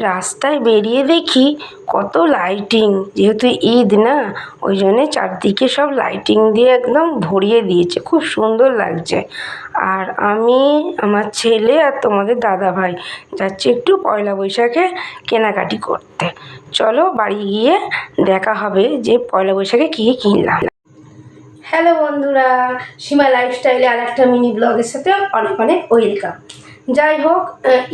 রাস্তায় বেরিয়ে দেখি কত লাইটিং যেহেতু ঈদ না, ওই জন্যে চারদিকে সব লাইটিং দিয়ে একদম ভরিয়ে দিয়েছে। খুব সুন্দর লাগছে। আর আমি, আমার ছেলে আর তোমাদের দাদাভাই যাচ্ছি একটু পয়লা বৈশাখে কেনাকাটি করতে। চলো বাড়ি গিয়ে দেখা হবে যে পয়লা বৈশাখে কী কিনলাম। হ্যালো বন্ধুরা, সীমা লাইফস্টাইলে আর একটা মিনি ব্লগের সাথে অনেক অনেক ওয়েলকাম যাই হোক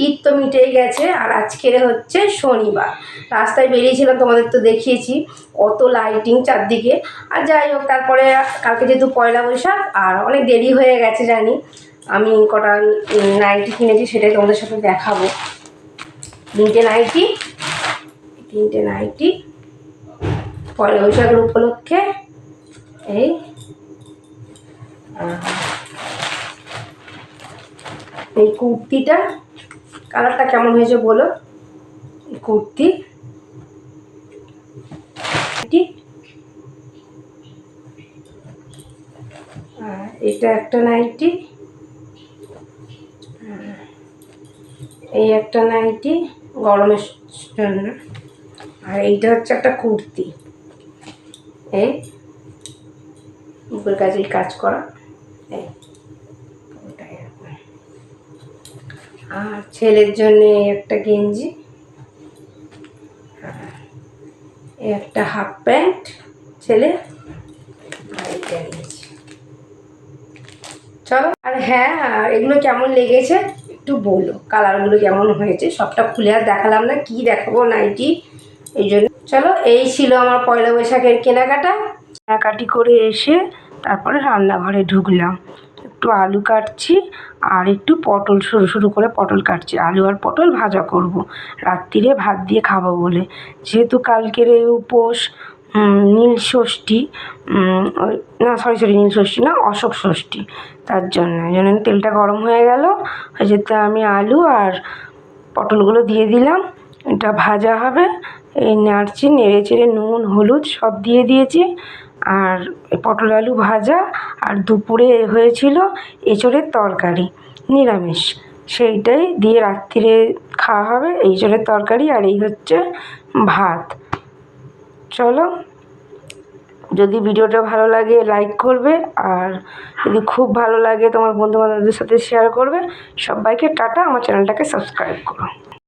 ঈদ তো মিটেই গেছে, আর আজকের হচ্ছে শনিবার। রাস্তায় বেরিয়েছিলাম, তোমাদের তো দেখিয়েছি, কত লাইটিং চারদিকে। আর যাই হোক, তারপরে কালকে যেহেতু পয়লা বৈশাখ, আর অনেক দেরি হয়ে গেছে জানি, আমি কটা নাইটি কিনেছি সেটাই তোমাদের সাথে দেখাবো। তিনটে নাইটি তিনটে নাইটি পয়লা বৈশাখের উপলক্ষে এই এই কুর্তিটা কালারটা কেমন হয়েছে বলো? কুর্তি। এটি। একটা নাইটি। এই একটা নাইটি গরমের জন্য। আর এইটা হচ্ছে একটা কুর্তি। এই। বুকের কাছে কাজ করা। এই। আর ছেলের জন্য একটা গেঞ্জি একটা হাফ প্যান্ট, ছেলে চলো, আর হ্যাঁ আর এগুলো কেমন লেগেছে একটু বলো, কালারগুলো কেমন হয়েছে, সবটা খুলে আর দেখালাম না, কি দেখাবো নাইটি, এই জন্য। চলো, এই ছিল আমার পয়লা বৈশাখের কেনাকাটা। কেনাকাটি করে এসে তারপরে রান্নাঘরে ঢুকলাম। একটু আলু কাটছি আর একটু পটল সরু সরু করে পটল কাটছি। আলু আর পটল ভাজা করব। রাত্রিরে ভাত দিয়ে খাব বলে। যেহেতু কালকের এই উপোস নীল ষষ্ঠী না সরি সরি নীল ষষ্ঠী না, অশোক ষষ্ঠী। তার জন্য জন্য তেলটা গরম হয়ে গেল। যেতে আমি আলু আর পটলগুলো দিয়ে দিলাম। এটা ভাজা হবে। এই নাড়ছি নেড়ে চেড়ে নুন, হলুদ সব দিয়ে দিয়েছি। আর পটল আলু ভাজা আর দুপুরে হয়েছিল এঁচোড়ের তরকারি, নিরামিষ। সেইটাই দিয়ে রাত্রিরে খাওয়া হবে এঁচোড়ের তরকারি আর এই হচ্ছে ভাত। চলো, যদি ভিডিওটা ভালো লাগে লাইক করবে আর যদি খুব ভালো লাগে তোমার বন্ধু বান্ধবদের সাথে শেয়ার করবে, সবাইকে টাটা, আমার চ্যানেলটাকে সাবস্ক্রাইব করো।